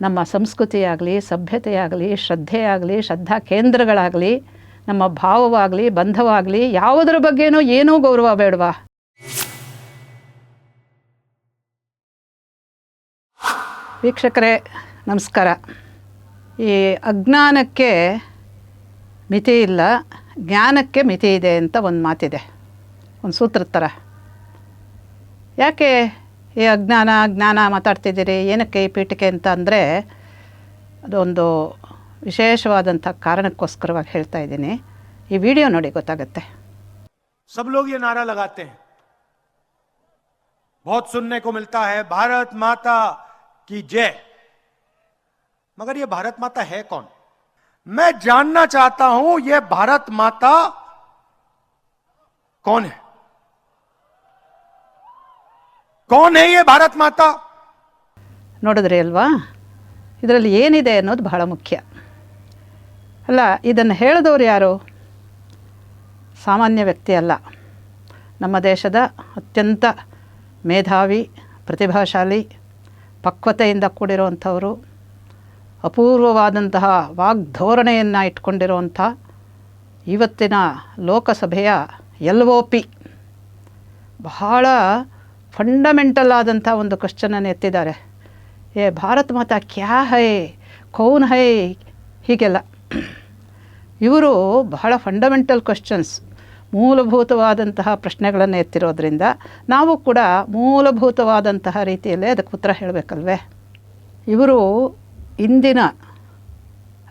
ನಮ್ಮ ಸಂಸ್ಕೃತಿಯಾಗಲಿ, ಸಭ್ಯತೆಯಾಗಲಿ, ಶ್ರದ್ಧೆಯಾಗಲಿ, ಶ್ರದ್ಧಾ ಕೇಂದ್ರಗಳಾಗಲಿ, ನಮ್ಮ ಭಾವವಾಗಲಿ, ಬಂಧವಾಗಲಿ, ಯಾವುದರ ಬಗ್ಗೆನೂ ಏನೂ ಗೌರವ ಬೇಡವಾ? ವೀಕ್ಷಕರೇ, ನಮಸ್ಕಾರ. ಈ ಅಜ್ಞಾನಕ್ಕೆ ಮಿತಿ ಇಲ್ಲ, ಜ್ಞಾನಕ್ಕೆ ಮಿತಿ ಇದೆ ಅಂತ ಒಂದು ಮಾತಿದೆ, ಒಂದು ಸೂತ್ರದ ಥರ ಯಾಕೆ ಈ ಅಜ್ಞಾನ ಜ್ಞಾನ ಮಾತಾಡ್ತಿದ್ದೀರಿ ಏನಕ್ಕೆ ಈ ಪೀಠಿಕೆ ಅಂತ ಅಂದರೆ ಅದೊಂದು ವಿಶೇಷವಾದಂಥ ಕಾರಣಕ್ಕೋಸ್ಕರವಾಗಿ ಹೇಳ್ತಾ ಇದ್ದೀನಿ ಈ ವಿಡಿಯೋ ನೋಡಿ ಗೊತ್ತಾಗುತ್ತೆ सब लोग ये नारा लगाते हैं बहुत सुनने को मिलता है भारत माता की जय मगर ये भारत माता है कौन मैं जानना चाहता हूं ये भारत माता कौन है कौन है ये भारत माता ನೋಡಿದ್ರಿ ಅಲ್ವಾ ಇದರಲ್ಲಿ ಏನಿದೆ ಅನ್ನೋದು ಬಹಳ ಮುಖ್ಯ ಅಲ್ಲ ಇದನ್ನು ಹೇಳಿದವರು ಯಾರು ಸಾಮಾನ್ಯ ವ್ಯಕ್ತಿ ಅಲ್ಲ ನಮ್ಮ ದೇಶದ ಅತ್ಯಂತ ಮೇಧಾವಿ ಪ್ರತಿಭಾಶಾಲಿ ಪಕ್ವತೆಯಿಂದ ಕೂಡಿರುವಂಥವರು ಅಪೂರ್ವವಾದಂತಹ ವಾಗ್ಧೋರಣೆಯನ್ನು ಇಟ್ಕೊಂಡಿರುವಂಥ ಇವತ್ತಿನ ಲೋಕಸಭೆಯ ಎಲ್ ಒ ಪಿ ಬಹಳ ಫಂಡಮೆಂಟಲ್ ಆದಂಥ ಒಂದು ಕ್ವಶನನ್ನು ಎತ್ತಿದ್ದಾರೆ. ಏ, ಭಾರತ್ ಮಾತಾ ಕ್ಯಾ ಹೈ? ಕೌನ್ ಹೈ? ಹೀಗೆಲ್ಲ. ಇವರು ಬಹಳ ಫಂಡಮೆಂಟಲ್ ಕ್ವಶನ್ಸ್ ಮೂಲಭೂತವಾದಂತಹ ಪ್ರಶ್ನೆಗಳನ್ನು ಎತ್ತಿರೋದ್ರಿಂದ ನಾವು ಕೂಡ ಮೂಲಭೂತವಾದಂತಹ ರೀತಿಯಲ್ಲೇ ಅದಕ್ಕೆ ಉತ್ತರ ಹೇಳಬೇಕಲ್ವೇ? ಇವರು ಇಂದಿನ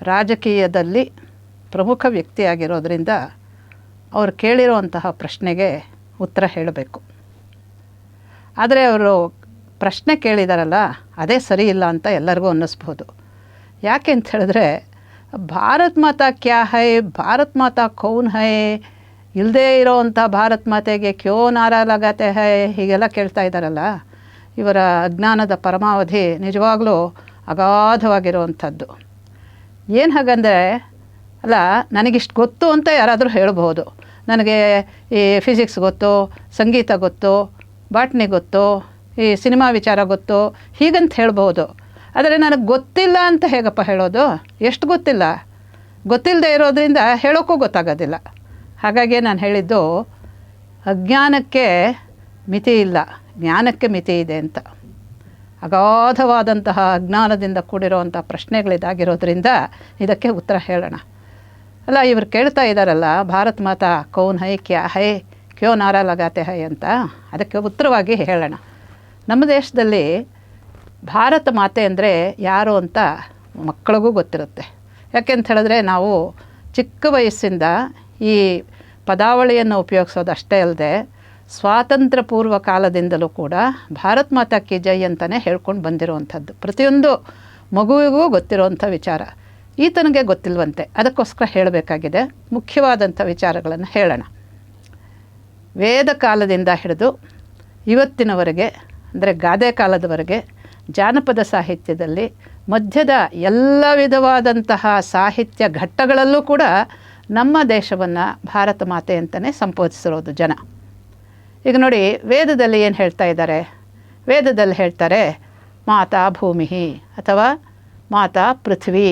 ರಾಜಕೀಯದಲ್ಲಿ ಪ್ರಮುಖ ವ್ಯಕ್ತಿಯಾಗಿರೋದ್ರಿಂದ ಅವ್ರು ಕೇಳಿರುವಂತಹ ಪ್ರಶ್ನೆಗೆ ಉತ್ತರ ಹೇಳಬೇಕು. ಆದರೆ ಅವರು ಪ್ರಶ್ನೆ ಕೇಳಿದಾರಲ್ಲ, ಅದೇ ಸರಿ ಇಲ್ಲ ಅಂತ ಎಲ್ಲರಿಗೂ ಅನ್ನಿಸ್ಬೋದು. ಯಾಕೆ ಅಂತ ಹೇಳಿದ್ರೆ, ಭಾರತ್ ಮಾತಾ ಕ್ಯಾ ಹೈ, ಭಾರತ್ ಮಾತಾ ಕೌನ್ ಹೈ ಇಲ್ಲದೇ ಇರೋವಂಥ ಭಾರತ್ ಮಾತೆಗೆ ಕ್ಯೋ ನಾರ ಲಗಾತೆ ಹೈ, ಹೀಗೆಲ್ಲ ಕೇಳ್ತಾ ಇದ್ದಾರಲ್ಲ ಇವರ ಅಜ್ಞಾನದ ಪರಮಾವಧಿ ನಿಜವಾಗ್ಲೂ ಅಗಾಧವಾಗಿರುವಂಥದ್ದು. ಏನು ಹಾಗಂದರೆ, ಅಲ್ಲ, ನನಗಿಷ್ಟು ಗೊತ್ತು ಅಂತ ಯಾರಾದರೂ ಹೇಳ್ಬೋದು. ನನಗೆ ಈ ಫಿಸಿಕ್ಸ್ ಗೊತ್ತು, ಸಂಗೀತ ಗೊತ್ತು ಬಾಟ್ನಿ ಗೊತ್ತು, ಈ ಸಿನಿಮಾ ವಿಚಾರ ಗೊತ್ತು, ಹೀಗಂತ ಹೇಳ್ಬೋದು ಆದರೆ ನನಗೆ ಗೊತ್ತಿಲ್ಲ ಅಂತ ಹೇಗಪ್ಪ ಹೇಳೋದು? ಎಷ್ಟು ಗೊತ್ತಿಲ್ಲ. ಗೊತ್ತಿಲ್ಲದೆ ಇರೋದರಿಂದ ಹೇಳೋಕ್ಕೂ ಗೊತ್ತಾಗೋದಿಲ್ಲ. ಹಾಗಾಗಿ ನಾನು ಹೇಳಿದ್ದು, ಅಜ್ಞಾನಕ್ಕೆ ಮಿತಿ ಇಲ್ಲ. ಜ್ಞಾನಕ್ಕೆ ಮಿತಿ ಇದೆ ಅಂತ. ಅಗಾಧವಾದಂತಹ ಅಜ್ಞಾನದಿಂದ ಕೂಡಿರುವಂಥ ಪ್ರಶ್ನೆಗಳಿದಾಗಿರೋದ್ರಿಂದ ಇದಕ್ಕೆ ಉತ್ತರ ಹೇಳೋಣ. ಅಲ್ಲ, ಇವರು ಕೇಳ್ತಾ ಇದ್ದಾರಲ್ಲ ಭಾರತ್ ಮಾತಾ ಕೌನ್ ಹೈ ಕ್ಯಾ ಹೈ? ಕ್ಯೋ ನಾರ ಲಗಾತೆ ಹೈ ಅಂತ ಅದಕ್ಕೆ ಉತ್ತರವಾಗಿ ಹೇಳೋಣ. ನಮ್ಮ ದೇಶದಲ್ಲಿ ಭಾರತ ಮಾತೆ ಅಂದರೆ ಯಾರು ಅಂತ ಮಕ್ಕಳಿಗೂ ಗೊತ್ತಿರುತ್ತೆ. ಯಾಕೆಂತ ಹೇಳಿದ್ರೆ ನಾವು ಚಿಕ್ಕ ವಯಸ್ಸಿಂದ ಈ ಪದಾವಳಿಯನ್ನು ಉಪಯೋಗಿಸೋದು ಅಷ್ಟೇ ಅಲ್ಲದೆ ಸ್ವಾತಂತ್ರ್ಯ ಪೂರ್ವ ಕಾಲದಿಂದಲೂ ಕೂಡ ಭಾರತ್ ಮಾತಾ ಕಿ ಜೈ ಅಂತಲೇ ಹೇಳ್ಕೊಂಡು ಬಂದಿರುವಂಥದ್ದು. ಪ್ರತಿಯೊಂದು ಮಗುವಿಗೂ ಗೊತ್ತಿರುವಂಥ ವಿಚಾರ. ಈತನಿಗೆ ಗೊತ್ತಿಲ್ವಂತೆ. ಅದಕ್ಕೋಸ್ಕರ ಹೇಳಬೇಕಾಗಿದೆ. ಮುಖ್ಯವಾದಂಥ ವಿಚಾರಗಳನ್ನು ಹೇಳೋಣ. ವೇದ ಕಾಲದಿಂದ ಹಿಡಿದು ಇವತ್ತಿನವರೆಗೆ, ಅಂದರೆ ಗಾದೆ ಕಾಲದವರೆಗೆ, ಜಾನಪದ ಸಾಹಿತ್ಯದಲ್ಲಿ ಮಧ್ಯದ ಎಲ್ಲ ವಿಧವಾದಂತಹ ಸಾಹಿತ್ಯ ಘಟ್ಟಗಳಲ್ಲೂ ಕೂಡ ನಮ್ಮ ದೇಶವನ್ನು ಭಾರತ ಮಾತೆ ಅಂತಲೇ ಸಂಬೋಧಿಸಿರೋದು ಜನ. ಈಗ ನೋಡಿ, ವೇದದಲ್ಲಿ ಏನು ಹೇಳ್ತಾ ಇದ್ದಾರೆ? ವೇದದಲ್ಲಿ ಹೇಳ್ತಾರೆ, ಮಾತಾ ಭೂಮಿ ಅಥವಾ ಮಾತಾ ಪೃಥ್ವಿ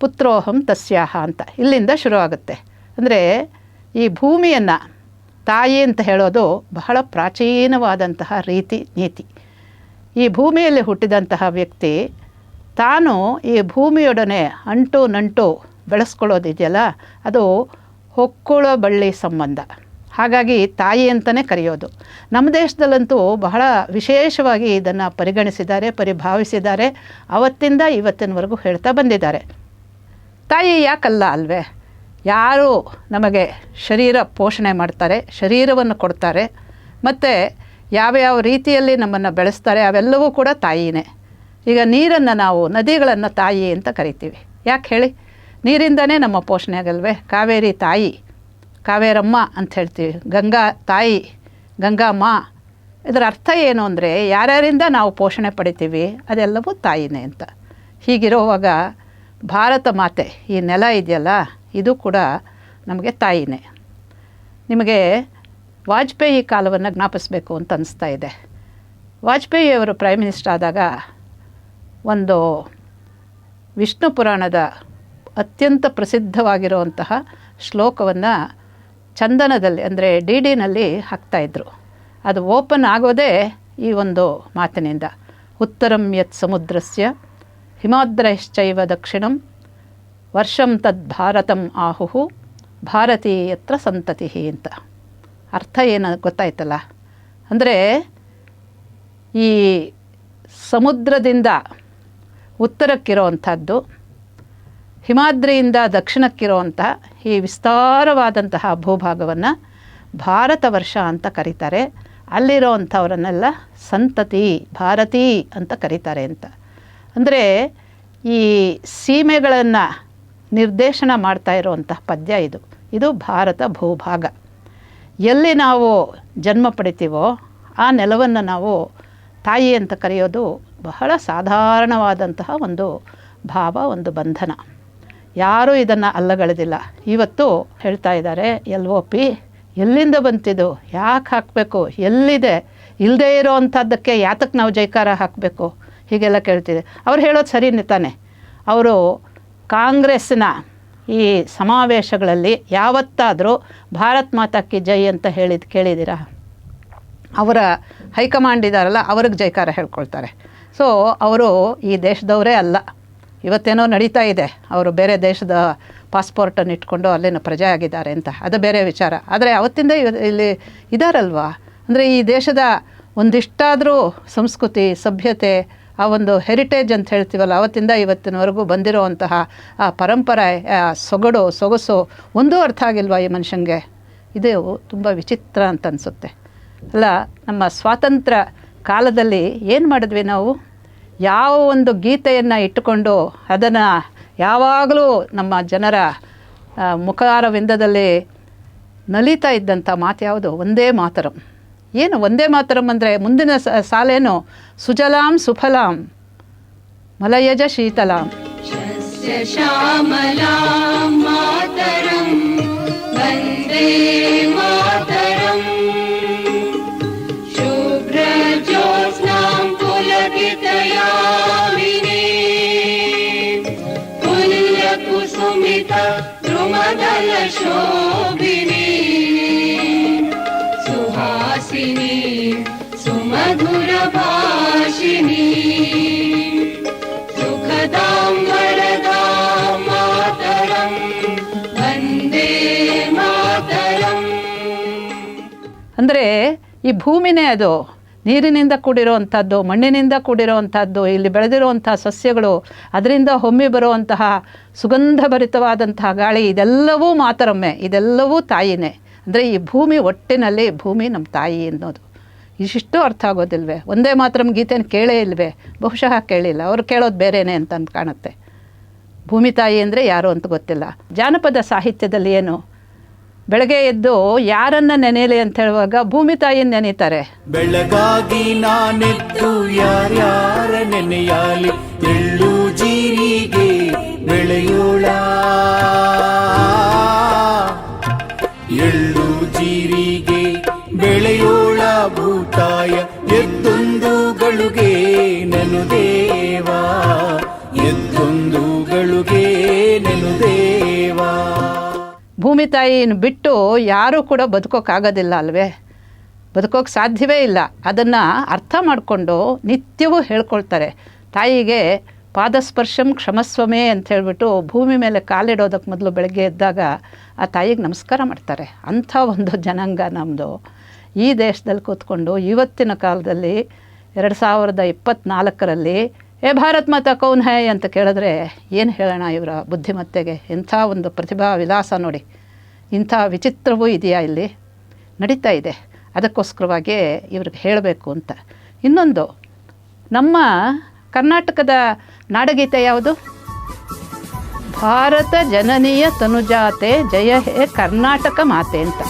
ಪುತ್ರೋಹಂ ತಸ್ಯಾಹ ಅಂತ. ಇಲ್ಲಿಂದ ಶುರುವಾಗುತ್ತೆ. ಅಂದರೆ ಈ ಭೂಮಿಯನ್ನು ತಾಯಿ ಅಂತ ಹೇಳೋದು ಬಹಳ ಪ್ರಾಚೀನವಾದಂತಹ ರೀತಿ, ನೀತಿ. ಈ ಭೂಮಿಯಲ್ಲಿ ಹುಟ್ಟಿದಂತಹ ವ್ಯಕ್ತಿ ತಾನು ಈ ಭೂಮಿಯೊಡನೆ ಅಂಟು ನಂಟು ಬೆಳೆಸ್ಕೊಳ್ಳೋದಿದೆಯಲ್ಲ, ಅದು ಹೊಕ್ಕುಳ ಬಳ್ಳಿ ಸಂಬಂಧ. ಹಾಗಾಗಿ ತಾಯಿ ಅಂತಲೇ ಕರೆಯೋದು. ನಮ್ಮ ದೇಶದಲ್ಲಂತೂ ಬಹಳ ವಿಶೇಷವಾಗಿ ಇದನ್ನು ಪರಿಗಣಿಸಿದ್ದಾರೆ, ಪರಿಭಾವಿಸಿದ್ದಾರೆ, ಅವತ್ತಿಂದ ಇವತ್ತಿನವರೆಗೂ ಹೇಳ್ತಾ ಬಂದಿದ್ದಾರೆ. ತಾಯಿ ಯಾಕಲ್ಲ ಅಲ್ವೇ? ಯಾರು ನಮಗೆ ಶರೀರ ಪೋಷಣೆ ಮಾಡ್ತಾರೆ, ಶರೀರವನ್ನು ಕೊಡ್ತಾರೆ, ಮತ್ತು ಯಾವ ಯಾವ ರೀತಿಯಲ್ಲಿ ನಮ್ಮನ್ನು ಬೆಳೆಸ್ತಾರೆ, ಅವೆಲ್ಲವೂ ಕೂಡ ತಾಯಿನೇ. ಈಗ ನೀರನ್ನು ನಾವು ನದಿಗಳನ್ನು ತಾಯಿ ಅಂತ ಕರಿತೀವಿ. ಯಾಕೆ ಹೇಳಿ? ನೀರಿಂದನೇ ನಮ್ಮ ಪೋಷಣೆ ಆಗಲ್ವೇ? ಕಾವೇರಿ ತಾಯಿ, ಕಾವೇರಮ್ಮ ಅಂತ ಹೇಳ್ತೀವಿ. ಗಂಗಾ ತಾಯಿ, ಗಂಗಾಮ್ಮ. ಇದರ ಅರ್ಥ ಏನು ಅಂದರೆ ಯಾರ್ಯಾರಿಂದ ನಾವು ಪೋಷಣೆ ಪಡಿತೀವಿ, ಅದೆಲ್ಲವೂ ತಾಯಿನೇ ಅಂತ. ಹೀಗಿರುವಾಗ ಭಾರತ ಮಾತೆ, ಈ ನೆಲ ಇದೆಯಲ್ಲ ಇದು ಕೂಡ ನಮಗೆ ತಾಯಿನೇ. ನಿಮಗೆ ವಾಜಪೇಯಿ ಕಾಲವನ್ನು ಜ್ಞಾಪಿಸಬೇಕು ಅಂತ ಅನಿಸ್ತಾ ಇದೆ. ವಾಜಪೇಯಿ ಅವರು ಪ್ರೈಮ್ ಮಿನಿಸ್ಟರ್ ಆದಾಗ ಒಂದು ವಿಷ್ಣು ಪುರಾಣದ ಅತ್ಯಂತ ಪ್ರಸಿದ್ಧವಾಗಿರುವಂತಹ ಶ್ಲೋಕವನ್ನು ಚಂದನದಲ್ಲಿ ಅಂದರೆ ಡಿ ಡಿನಲ್ಲಿ ಹಾಕ್ತಾಯಿದ್ರು ಅದು ಓಪನ್ ಆಗೋದೇ ಈ ಒಂದು ಮಾತಿನಿಂದ. ಉತ್ತರಂ ಯತ್ ಸಮುದ್ರಸ್ಯ, ಹಿಮಾದ್ರಶ್ಚೈವ ದಕ್ಷಿಣಂ ವರ್ಷಂ ತದ್ ಭಾರತಂ ಆಹುಹು ಭಾರತೀಯತ್ರ ಸಂತತಿ ಅಂತ. ಅರ್ಥ ಏನು ಗೊತ್ತಾಯ್ತಲ್ಲ? ಅಂದರೆ ಈ ಸಮುದ್ರದಿಂದ ಉತ್ತರಕ್ಕಿರೋವಂಥದ್ದು, ಹಿಮಾದ್ರಿಯಿಂದ ದಕ್ಷಿಣಕ್ಕಿರುವಂಥ ಈ ವಿಸ್ತಾರವಾದಂತಹ ಭೂಭಾಗವನ್ನು ಭಾರತ ವರ್ಷ ಅಂತ ಕರೀತಾರೆ. ಅಲ್ಲಿರೋವಂಥವ್ರನ್ನೆಲ್ಲ ಸಂತತಿ, ಭಾರತೀ ಅಂತ ಕರೀತಾರೆ ಅಂತ. ಅಂದರೆ ಈ ಸೀಮೆಗಳನ್ನು ನಿರ್ದೇಶನ ಮಾಡ್ತಾ ಇರುವಂಥ ಪದ್ಯ ಇದು. ಇದು ಭಾರತ ಭೂಭಾಗ. ಎಲ್ಲಿ ನಾವು ಜನ್ಮ ಪಡಿತೀವೋ ಆ ನೆಲವನ್ನು ನಾವು ತಾಯಿ ಅಂತ ಕರೆಯೋದು ಬಹಳ ಸಾಧಾರಣವಾದಂತಹ ಒಂದು ಭಾವ, ಒಂದು ಬಂಧನ. ಯಾರೂ ಇದನ್ನು ಅಲ್ಲಗಳೆದಿಲ್ಲ. ಇವತ್ತು ಹೇಳ್ತಾ ಇದ್ದಾರೆ, ಎಲ್ ಒ ಪಿ ಎಲ್ಲಿಂದ ಬಂತಿದ್ದು ಯಾಕೆ ಹಾಕಬೇಕು? ಎಲ್ಲಿದೆ? ಇಲ್ಲದೇ ಇರೋ ಅಂಥದ್ದಕ್ಕೆ ಯಾತಕ್ಕೆ ನಾವು ಜೈಕಾರ ಹಾಕಬೇಕು? ಹೀಗೆಲ್ಲ ಕೇಳ್ತಿದೆ. ಅವ್ರು ಹೇಳೋದು ಸರಿನೇ ತಾನೆ. ಅವರು ಕಾಂಗ್ರೆಸ್ಸಿನ ಈ ಸಮಾವೇಶಗಳಲ್ಲಿ ಯಾವತ್ತಾದರೂ ಭಾರತ್ ಮಾತಾಕಿ ಜೈ ಅಂತ ಹೇಳಿದ ಕೇಳಿದ್ದೀರಾ? ಅವರ ಹೈಕಮಾಂಡ್ ಇದ್ದಾರಲ್ಲ ಅವ್ರಿಗೆ ಜೈಕಾರ ಹೇಳ್ಕೊಳ್ತಾರೆ. ಸೊ ಅವರು ಈ ದೇಶದವರೇ ಅಲ್ಲ. ಇವತ್ತೇನೋ ನಡೀತಾ ಇದೆ. ಅವರು ಬೇರೆ ದೇಶದ ಪಾಸ್ಪೋರ್ಟನ್ನು ಇಟ್ಕೊಂಡು ಅಲ್ಲಿನ ಪ್ರಜೆ ಆಗಿದ್ದಾರೆ ಅಂತ. ಅದು ಬೇರೆ ವಿಚಾರ. ಆದರೆ ಅವತ್ತಿಂದ ಇಲ್ಲಿ ಇದ್ದಾರಲ್ವಾ ಅಂದರೆ ಈ ದೇಶದ ಒಂದಿಷ್ಟಾದರೂ ಸಂಸ್ಕೃತಿ, ಸಭ್ಯತೆ ಆ ಒಂದು ಹೆರಿಟೇಜ್ ಅಂತ ಹೇಳ್ತೀವಲ್ಲ, ಅವತ್ತಿಂದ ಇವತ್ತಿನವರೆಗೂ ಬಂದಿರುವಂತಹ ಆ ಪರಂಪರೆ ಸೊಗಡು, ಸೊಗಸು ಒಂದೂ ಅರ್ಥ ಆಗಿಲ್ವಾ ಈ ಮನುಷ್ಯನಿಗೆ ಇದು ತುಂಬ ವಿಚಿತ್ರ ಅಂತ ಅನಿಸುತ್ತೆ. ಅಲ್ಲ, ನಮ್ಮ ಸ್ವಾತಂತ್ರ್ಯ ಕಾಲದಲ್ಲಿ ಏನು ಮಾಡಿದ್ವಿ ನಾವು? ಯಾವ ಒಂದು ಗೀತೆಯನ್ನು ಇಟ್ಟುಕೊಂಡು ಅದನ್ನು ಯಾವಾಗಲೂ ನಮ್ಮ ಜನರ ಮುಖಾರವಿಂದದಲ್ಲಿ ನಲಿತಾ ಇದ್ದಂಥ ಮಾತು ಯಾವುದು? ಒಂದೇ ಮಾತರಂ. ಏನು ಒಂದೇ ಮಾತರಂ ಅಂದರೆ ಮುಂದಿನ ಸ- ಸಾಲೇನು ಸುಜಲಾಂ ಸುಫಲಾಂ ಮಲಯಜ ಶೀತಲಾಂ शस्य ಅಂದರೆ ಈ ಭೂಮಿನೇ ಅದು. ನೀರಿನಿಂದ ಕೂಡಿರುವಂಥದ್ದು ಮಣ್ಣಿನಿಂದ ಕೂಡಿರುವಂಥದ್ದು ಇಲ್ಲಿ ಬೆಳೆದಿರುವಂಥ ಸಸ್ಯಗಳು, ಅದರಿಂದ ಹೊಮ್ಮಿ ಬರುವಂತಹ ಸುಗಂಧಭರಿತವಾದಂತಹ ಗಾಳಿ, ಇದೆಲ್ಲವೂ ಮಾತರಮ್ಮೆ, ಇದೆಲ್ಲವೂ ತಾಯಿನೇ. ಅಂದರೆ ಈ ಭೂಮಿ ಒಟ್ಟಿನಲ್ಲಿ, ಭೂಮಿ ನಮ್ಮ ತಾಯಿ ಅನ್ನೋದು ಇಷ್ಟು ಅರ್ಥ ಆಗೋದಿಲ್ವೇ? ಒಂದೇ ಮಾತ್ರ ಗೀತೆನ ಕೇಳೇ ಇಲ್ವೇ? ಬಹುಶಃ ಕೇಳಿಲ್ಲ. ಅವ್ರು ಕೇಳೋದು ಬೇರೆಯೇ ಅಂತ ಕಾಣುತ್ತೆ. ಭೂಮಿ ತಾಯಿ ಅಂದರೆ ಯಾರು ಅಂತ ಗೊತ್ತಿಲ್ಲ. ಜಾನಪದ ಸಾಹಿತ್ಯದಲ್ಲಿ ಏನು? ಬೆಳಗ್ಗೆ ಎದ್ದು ಯಾರನ್ನ ನೆನೆಯಲಿ ಅಂತ ಹೇಳುವಾಗ ಭೂಮಿ ತಾಯಿನ ನೆನೀತಾರೆ ಬೆಳಗಾಗಿ ನಾನೆದ್ದು ಯಾರ್ಯಾರ ನೆನೆಯಾಲಿ ಎಳ್ಳು ಜೀರಿಗೆ ಬೆಳೆಯೋಳ. ಎಳ್ಳು ಜೀರಿಗೆ ಬೆಳೆಯೋಳ ಭೂತಾಯ ಎದ್ದೊಂದುಗಳಿಗೆ ನನು ದೇವಾ. ಎದ್ದೊಂದುಗಳಿಗೆ ಭೂಮಿ ತಾಯಿನ ಬಿಟ್ಟು ಯಾರೂ ಕೂಡ ಬದುಕೋಕ್ಕಾಗೋದಿಲ್ಲ ಅಲ್ವೇ? ಬದುಕೋಕೆ ಸಾಧ್ಯವೇ ಇಲ್ಲ. ಅದನ್ನು ಅರ್ಥ ಮಾಡಿಕೊಂಡು ನಿತ್ಯವೂ ಹೇಳ್ಕೊಳ್ತಾರೆ. ತಾಯಿಗೆ ಪಾದಸ್ಪರ್ಶಂ ಕ್ಷಮಸ್ವಮೇ ಅಂತ ಹೇಳಿಬಿಟ್ಟು ಭೂಮಿ ಮೇಲೆ ಕಾಲಿಡೋದಕ್ಕೆ ಮೊದಲು ಬೆಳಗ್ಗೆ ಎದ್ದಾಗ ಆ ತಾಯಿಗೆ ನಮಸ್ಕಾರ ಮಾಡ್ತಾರೆ. ಅಂಥ ಒಂದು ಜನಾಂಗ ನಮ್ಮದು ಈ ದೇಶದಲ್ಲಿ ಕೂತ್ಕೊಂಡು ಇವತ್ತಿನ ಕಾಲದಲ್ಲಿ ಎರಡು ಸಾವಿರದ ಇಪ್ಪತ್ತ್ನಾಲ್ಕರಲ್ಲಿ ಏ ಭಾರತ್ ಮಾತಾ ಕೌನ್ ಹೇ ಅಂತ ಕೇಳಿದ್ರೆ ಏನು ಹೇಳೋಣ ಇವರ ಬುದ್ಧಿಮತ್ತೆಗೆ? ಇಂಥ ಒಂದು ಪ್ರತಿಭಾ ವಿಲಾಸ ನೋಡಿ. ಇಂಥ ವಿಚಿತ್ರವೂ ಇದೆಯಾ ಇಲ್ಲಿ? ನಡೀತಾ ಇದೆ. ಅದಕ್ಕೋಸ್ಕರವಾಗಿ ಇವ್ರಿಗೆ ಹೇಳಬೇಕು ಅಂತ. ಇನ್ನೊಂದು, ನಮ್ಮ ಕರ್ನಾಟಕದ ನಾಡಗೀತೆ ಯಾವುದು? ಭಾರತ ಜನನೀಯ ತನುಜಾತೆ, ಜಯ ಹೇ ಕರ್ನಾಟಕ ಮಾತೆ ಅಂತ.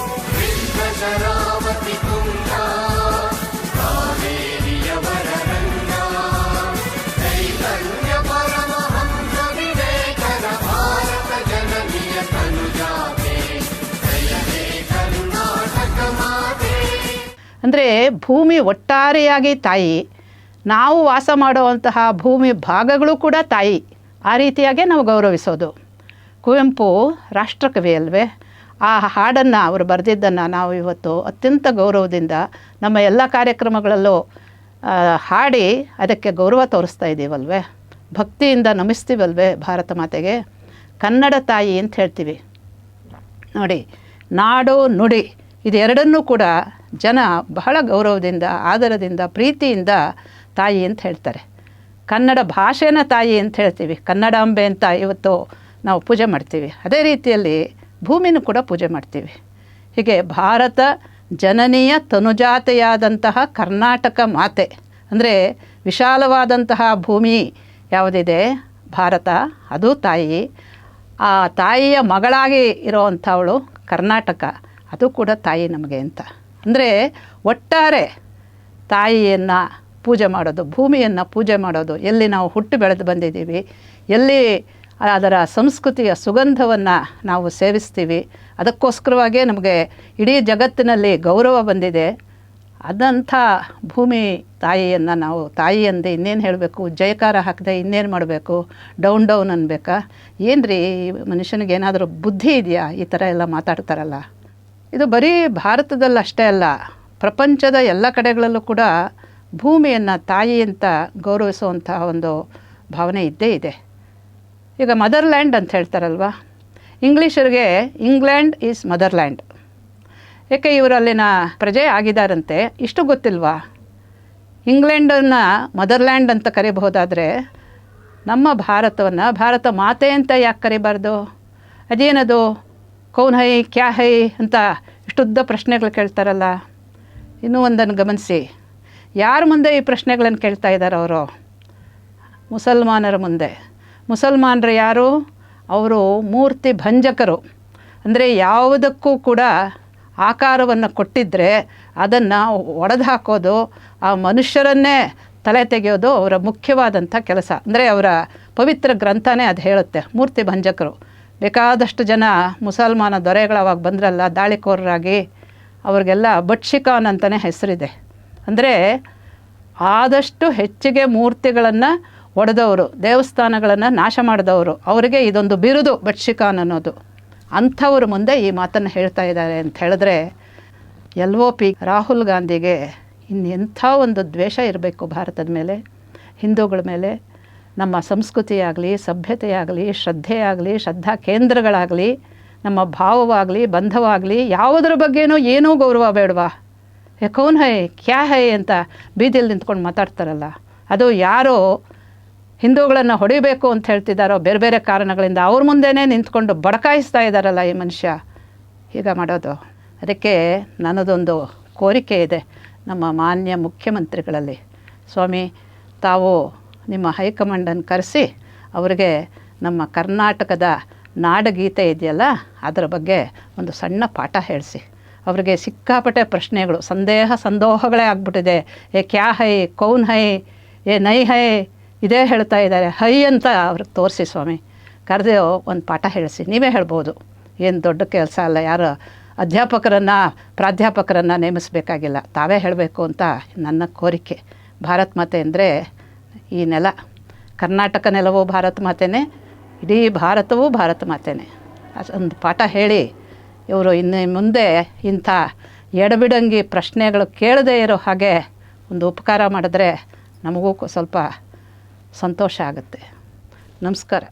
ಅಂದರೆ ಭೂಮಿ ಒಟ್ಟಾರೆಯಾಗಿ ತಾಯಿ, ನಾವು ವಾಸ ಮಾಡುವಂತಹ ಭೂಮಿ ಭಾಗಗಳು ಕೂಡ ತಾಯಿ. ಆ ರೀತಿಯಾಗೇ ನಾವು ಗೌರವಿಸೋದು. ಕುವೆಂಪು ರಾಷ್ಟ್ರಕವಿ ಅಲ್ವೇ? ಆ ಹಾಡನ್ನು ಅವರು ಬರೆದಿದ್ದನ್ನು ನಾವು ಇವತ್ತು ಅತ್ಯಂತ ಗೌರವದಿಂದ ನಮ್ಮ ಎಲ್ಲ ಕಾರ್ಯಕ್ರಮಗಳಲ್ಲೂ ಹಾಡಿ ಅದಕ್ಕೆ ಗೌರವ ತೋರಿಸ್ತಾ ಇದ್ದೀವಲ್ವೇ ಭಕ್ತಿಯಿಂದ ನಮಿಸ್ತೀವಲ್ವೇ ಭಾರತ ಮಾತೆಗೆ? ಕನ್ನಡ ತಾಯಿ ಅಂತ ಹೇಳ್ತೀವಿ. ನೋಡಿ, ನಾಡು ನುಡಿ. ಇದೆರಡನ್ನೂ ಕೂಡ ಜನ ಬಹಳ ಗೌರವದಿಂದ, ಆದರದಿಂದ, ಪ್ರೀತಿಯಿಂದ ತಾಯಿ ಅಂತ ಹೇಳ್ತಾರೆ. ಕನ್ನಡ ಭಾಷೆನ ತಾಯಿ ಅಂತ ಹೇಳ್ತೀವಿ. ಕನ್ನಡಾಂಬೆ ಅಂತ ಇವತ್ತು ನಾವು ಪೂಜೆ ಮಾಡ್ತೀವಿ. ಅದೇ ರೀತಿಯಲ್ಲಿ ಭೂಮಿನೂ ಕೂಡ ಪೂಜೆ ಮಾಡ್ತೀವಿ. ಹೀಗೆ ಭಾರತ ಜನನೀಯ ತನುಜಾತೆಯಾದಂತಹ ಕರ್ನಾಟಕ ಮಾತೆ. ಅಂದರೆ ವಿಶಾಲವಾದಂತಹ ಭೂಮಿ ಯಾವುದಿದೆ? ಭಾರತ. ಅದು ತಾಯಿ. ಆ ತಾಯಿಯ ಮಗಳಾಗಿ ಇರೋವಂಥವಳು ಕರ್ನಾಟಕ. ಅದು ಕೂಡ ತಾಯಿ ನಮಗೆ ಅಂತ. ಅಂದರೆ ಒಟ್ಟಾರೆ ತಾಯಿಯನ್ನು ಪೂಜೆ ಮಾಡೋದು, ಭೂಮಿಯನ್ನು ಪೂಜೆ ಮಾಡೋದು, ಎಲ್ಲಿ ನಾವು ಹುಟ್ಟು ಬೆಳೆದು ಬಂದಿದ್ದೀವಿ, ಎಲ್ಲಿ ಅದರ ಸಂಸ್ಕೃತಿಯ ಸುಗಂಧವನ್ನು ನಾವು ಸೇವಿಸ್ತೀವಿ, ಅದಕ್ಕೋಸ್ಕರವಾಗೇ ನಮಗೆ ಇಡೀ ಜಗತ್ತಿನಲ್ಲಿ ಗೌರವ ಬಂದಿದೆ. ಅದಂಥ ಭೂಮಿ ತಾಯಿಯನ್ನು ನಾವು, ತಾಯಿ ಅಂದೆ ಇನ್ನೇನು ಹೇಳಬೇಕು, ಜಯಕಾರ ಹಾಕದೆ ಇನ್ನೇನು ಮಾಡಬೇಕು, ಡೌನ್ ಡೌನ್ ಅನ್ಬೇಕಾ? ಏನು ರೀ ಮನುಷ್ಯನಿಗೆ ಏನಾದರೂ ಬುದ್ಧಿ ಇದೆಯಾ? ಈ ಥರ ಎಲ್ಲ ಮಾತಾಡ್ತಾರಲ್ಲ. ಇದು ಬರೀ ಭಾರತದಲ್ಲಷ್ಟೇ ಅಲ್ಲ, ಪ್ರಪಂಚದ ಎಲ್ಲ ಕಡೆಗಳಲ್ಲೂ ಕೂಡ ಭೂಮಿಯನ್ನು ತಾಯಿ ಅಂತ ಗೌರವಿಸುವಂತಹ ಒಂದು ಭಾವನೆ ಇದ್ದೇ ಇದೆ. ಈಗ ಮದರ್ಲ್ಯಾಂಡ್ ಅಂತ ಹೇಳ್ತಾರಲ್ವ? ಇಂಗ್ಲೀಷರಿಗೆ ಇಂಗ್ಲೆಂಡ್ ಈಸ್ ಮದರ್ಲ್ಯಾಂಡ್. ಏಕೆ ಇವರಲ್ಲಿನ ಪ್ರಜೆ ಆಗಿದ್ದಾರಂತೆ ಇಷ್ಟು ಗೊತ್ತಿಲ್ವಾ? ಇಂಗ್ಲೆಂಡನ್ನು ಮದರ್ಲ್ಯಾಂಡ್ ಅಂತ ಕರಿಬಹುದಾದರೆ ನಮ್ಮ ಭಾರತವನ್ನು, ಭಾರತ ಮಾತೆ ಅಂತ ಯಾಕೆ ಕರಿಬಾರ್ದು? ಅದೇನದು? ಕೌನ್ ಹೈ, ಕ್ಯಾ ಹೈ ಅಂತ ಇಷ್ಟುದ್ದ ಪ್ರಶ್ನೆಗಳು ಕೇಳ್ತಾರಲ್ಲ. ಇನ್ನೂ ಒಂದನ್ನು ಗಮನಿಸಿ. ಯಾರ ಮುಂದೆ ಈ ಪ್ರಶ್ನೆಗಳನ್ನು ಕೇಳ್ತಾ ಇದ್ದಾರೆ ಅವರು? ಮುಸಲ್ಮಾನರ ಮುಂದೆ. ಮುಸಲ್ಮಾನರು ಯಾರು? ಅವರು ಮೂರ್ತಿ ಭಂಜಕರು. ಅಂದರೆ ಯಾವುದಕ್ಕೂ ಕೂಡ ಆಕಾರವನ್ನು ಕೊಟ್ಟಿದ್ದರೆ ಅದನ್ನು ಒಡೆದು ಹಾಕೋದು, ಆ ಮನುಷ್ಯರನ್ನೇ ತಲೆ ತೆಗೆಯೋದು ಅವರ ಮುಖ್ಯವಾದಂಥ ಕೆಲಸ. ಅಂದರೆ ಅವರ ಪವಿತ್ರ ಗ್ರಂಥನೇ ಅದು ಹೇಳುತ್ತೆ, ಮೂರ್ತಿ ಭಂಜಕರು. ಬೇಕಾದಷ್ಟು ಜನ ಮುಸಲ್ಮಾನ ದೊರೆಗಳವಾಗ ಬಂದ್ರಲ್ಲ, ದಾಳಿಕೋರರಾಗಿ, ಅವ್ರಿಗೆಲ್ಲ ಬಟ್ಶಿಕಾನ್ ಅಂತಲೇ ಹೆಸರಿದೆ. ಅಂದರೆ ಆದಷ್ಟು ಹೆಚ್ಚಿಗೆ ಮೂರ್ತಿಗಳನ್ನು ಒಡೆದವರು, ದೇವಸ್ಥಾನಗಳನ್ನು ನಾಶ ಮಾಡಿದವರು, ಅವರಿಗೆ ಇದೊಂದು ಬಿರುದು ಬಟ್ಶಿಕಾನ್ ಅನ್ನೋದು. ಅಂಥವ್ರ ಮುಂದೆ ಈ ಮಾತನ್ನು ಹೇಳ್ತಾ ಇದ್ದಾರೆ ಅಂತ ಹೇಳಿದ್ರೆ ಎಲ್ ಒ ಪಿ ರಾಹುಲ್ ಗಾಂಧಿಗೆ ಇನ್ನೆಂಥ ಒಂದು ದ್ವೇಷ ಇರಬೇಕು ಭಾರತದ ಮೇಲೆ, ಹಿಂದೂಗಳ ಮೇಲೆ ನಮ್ಮ ಸಂಸ್ಕೃತಿಯಾಗಲಿ, ಸಭ್ಯತೆಯಾಗಲಿ, ಶ್ರದ್ಧೆಯಾಗಲಿ, ಶ್ರದ್ಧಾ ಕೇಂದ್ರಗಳಾಗಲಿ, ನಮ್ಮ ಭಾವವಾಗಲಿ, ಬಂಧವಾಗಲಿ, ಯಾವುದರ ಬಗ್ಗೆನೂ ಏನೂ ಗೌರವ ಬೇಡವಾ? ಕೌನ್ ಹೈ, ಕ್ಯಾ ಹೈ ಅಂತ ಬೀದಿಯಲ್ಲಿ ನಿಂತ್ಕೊಂಡು ಮಾತಾಡ್ತಾರಲ್ಲ. ಅದು ಯಾರೋ ಹಿಂದೂಗಳನ್ನು ಹೊಡಿಬೇಕು ಅಂತ ಹೇಳ್ತಿದ್ದಾರೋ ಬೇರೆ ಬೇರೆ ಕಾರಣಗಳಿಂದ ಅವ್ರ ಮುಂದೆನೇ ನಿಂತ್ಕೊಂಡು ಬಡಕಾಯಿಸ್ತಾ ಇದ್ದಾರಲ್ಲ ಈ ಮನುಷ್ಯ. ಈಗ ಮಾಡೋದು. ಅದಕ್ಕೆ ನನ್ನದೊಂದು ಕೋರಿಕೆ ಇದೆ ನಮ್ಮ ಮಾನ್ಯ ಮುಖ್ಯಮಂತ್ರಿಗಳಲ್ಲಿ. ಸ್ವಾಮಿ, ತಾವು ನಿಮ್ಮ ಹೈಕಮಾಂಡನ್ನು ಕರೆಸಿ ಅವರಿಗೆ ನಮ್ಮ ಕರ್ನಾಟಕದ ನಾಡಗೀತೆ ಇದೆಯಲ್ಲ, ಅದರ ಬಗ್ಗೆ ಒಂದು ಸಣ್ಣ ಪಾಠ ಹೇಳಿಸಿ. ಅವರಿಗೆ ಸಿಕ್ಕಾಪಟ್ಟೆ ಪ್ರಶ್ನೆಗಳು, ಸಂದೇಹ ಸಂದೋಹಗಳೇ ಆಗ್ಬಿಟ್ಟಿದೆ. ಏ ಕ್ಯಾ ಹೈ, ಕೌನ್ ಹೈ, ಏ ನೈ ಹೈ, ಇದೇ ಹೇಳ್ತಾ ಇದ್ದಾರೆ. ಹೈ ಅಂತ ಅವ್ರಿಗೆ ತೋರಿಸಿ ಸ್ವಾಮಿ. ಕರೆದೇ ಒಂದು ಪಾಠ ಹೇಳಿಸಿ. ನೀವೇ ಹೇಳ್ಬೋದು. ಏನು ದೊಡ್ಡ ಕೆಲಸ ಅಲ್ಲ, ಯಾರು ಅಧ್ಯಾಪಕರನ್ನು, ಪ್ರಾಧ್ಯಾಪಕರನ್ನು ನೇಮಿಸಬೇಕಾಗಿಲ್ಲ. ತಾವೇ ಹೇಳಬೇಕು ಅಂತ ನನ್ನ ಕೋರಿಕೆ. ಭಾರತ್ ಮಾತೆ ಅಂದರೆ ಈ ನೆಲ. ಕರ್ನಾಟಕ ನೆಲವೂ ಭಾರತ ಮಾತೆನೇ, ಇಡೀ ಭಾರತವೂ ಭಾರತ ಮಾತೆನೇ. ಒಂದು ಪಾಠ ಹೇಳಿ, ಇವರು ಇನ್ನು ಮುಂದೆ ಇಂಥ ಎಡಬಿಡಂಗಿ ಪ್ರಶ್ನೆಗಳು ಕೇಳದೇ ಇರೋ ಹಾಗೆ ಒಂದು ಉಪಕಾರ ಮಾಡಿದ್ರೆ ನಮಗೂ ಸ್ವಲ್ಪ ಸಂತೋಷ ಆಗುತ್ತೆ. ನಮಸ್ಕಾರ.